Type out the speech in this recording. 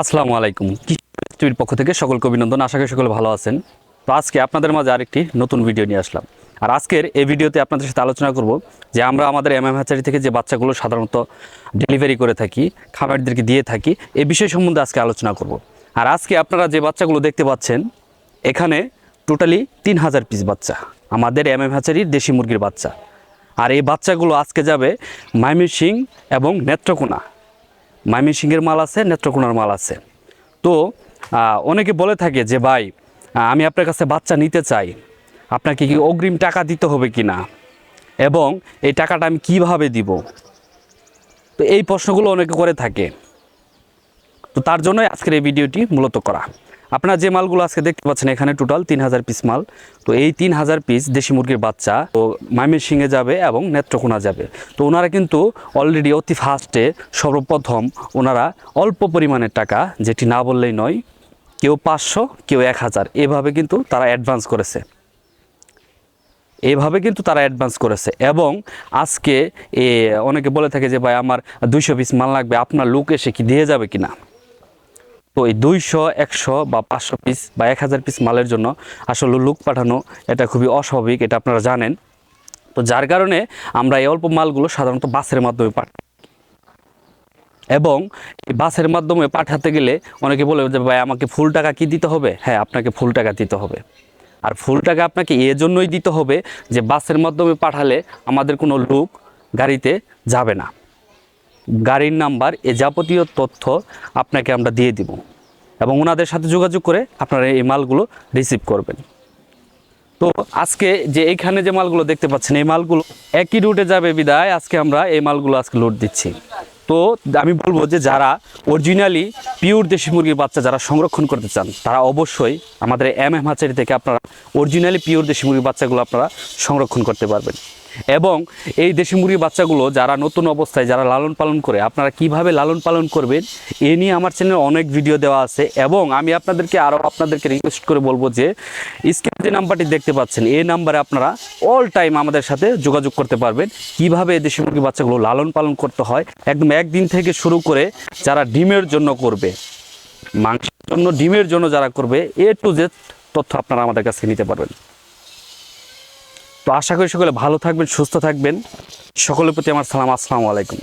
আসসালামু আলাইকুম। টিভির পক্ষ থেকে সকলকে অভিনন্দন। আশা করি সকলে ভালো আছেন। তো আজকে আপনাদের মাঝে আরেকটি নতুন ভিডিও নিয়ে আসলাম। আর আজকের এই ভিডিওতে আপনাদের সাথে আলোচনা করব যে আমরা আমাদের এম এম হ্যাচারি থেকে যে বাচ্চাগুলো সাধারণত ডেলিভারি করে থাকি, খাবারদেরকে দিয়ে থাকি, এ বিষয় সম্বন্ধে আজকে আলোচনা করব। আর আজকে আপনারা যে বাচ্চাগুলো দেখতে পাচ্ছেন, এখানে টোটালি তিন হাজার পিস বাচ্চা, আমাদের এম এম হ্যাচারির দেশি মুরগির বাচ্চা। আর এই বাচ্চাগুলো আজকে যাবে ময়মনসিং এবং নেত্রকোনা। ময়মনসিংহের মাল আছে, নেত্রকোনার মাল আছে। তো অনেকে বলে থাকে যে, ভাই আমি আপনার কাছে বাচ্চা নিতে চাই। আপনাকে কি অগ্রিম টাকা দিতে হবে কি না? এবং এই টাকাটা আমি কীভাবে দিব? তো এই প্রশ্নগুলো অনেকে করে থাকে। তো তার জন্যই আজকের এই ভিডিওটি মূলত করা। আপনারা যে মালগুলো আজকে দেখতে পাচ্ছেন, এখানে টোটাল তিন হাজার পিস মাল। তো এই তিন হাজার পিস দেশি মুরগির বাচ্চা, তো ময়মনসিংহে যাবে এবং নেত্রকোনা যাবে। তো ওনারা কিন্তু অলরেডি অতি ফার্স্টে সর্বপ্রথম ওনারা অল্প পরিমাণের টাকা, যেটি না বললেই নয়, কেউ পাঁচশো, কেউ এক হাজার এভাবে কিন্তু তারা অ্যাডভান্স করেছে। এভাবে কিন্তু তারা অ্যাডভান্স করেছে এবং আজকে অনেকে বলে থাকে যে, ভাই, আমার দুইশো পিস মাল লাগবে, আপনার লোক এসে কি দিয়ে যাবে কিনা? তো এই দুইশো, একশো বা পাঁচশো পিস বা এক হাজার পিস মালের জন্য আসলে লুক পাঠানো এটা খুবই অস্বাভাবিক, এটা আপনারা জানেন। তো যার কারণে আমরা এই অল্প মালগুলো সাধারণত বাসের মাধ্যমে পাঠাই। এবং বাসের মাধ্যমে পাঠাতে গেলে অনেকে বলে যে, ভাই, আমাকে ফুল টাকা কি দিতে হবে? হ্যাঁ আপনাকে ফুল টাকা দিতে হবে। আর ফুল টাকা আপনাকে এজন্যই দিতে হবে যে, বাসের মাধ্যমে পাঠালে আমাদের কোনো লোক গাড়িতে যাবে না। গাড়ির নাম্বার, এ যাবতীয় তথ্য আপনাকে আমরা দিয়ে দিব এবং ওনাদের সাথে যোগাযোগ করে আপনারা এই মালগুলো রিসিভ করবেন। তো আজকে যে এইখানে যে মালগুলো দেখতে পাচ্ছেন, এই মালগুলো একই রুটে যাবে বিদায়। আজকে আমরা এই মালগুলো আজকে লোড দিচ্ছি। তো আমি বলব যে যারা অরিজিনালি পিওর দেশি মুরগির বাচ্চা যারা সংরক্ষণ করতে চান, তারা অবশ্যই আমাদের এম এম হাচারি থেকে আপনারা অরিজিনালি পিওর দেশি মুরগির বাচ্চাগুলো আপনারা সংরক্ষণ করতে পারবেন। এবং এই দেশি মুরগির বাচ্চাগুলো যারা নতুন অবস্থায় যারা লালন পালন করে, আপনারা কীভাবে লালন পালন করবেন এ নিয়ে আমার চ্যানেলে অনেক ভিডিও দেওয়া আছে এবং আমি আপনাদেরকে আরও আপনাদেরকে রিকোয়েস্ট করে বলব যে, স্ক্রিনে যে নাম্বারটি দেখতে পাচ্ছেন, এই নাম্বারে আপনারা অল টাইম আমাদের সাথে যোগাযোগ করতে পারবেন। কীভাবে দেশি মুরগি বাচ্চাগুলো লালন পালন করতে হয়, একদম একদিন থেকে শুরু করে যারা ডিমের জন্য করবে, মাংসের জন্য, ডিমের জন্য যারা করবে, এ টু জেড তথ্য আপনারা আমাদের কাছে নিতে পারবেন। তো আশা করি সকলে ভালো থাকবেন সুস্থ থাকবেন। সকলের প্রতি আমার সালাম আসসালামু আলাইকুম।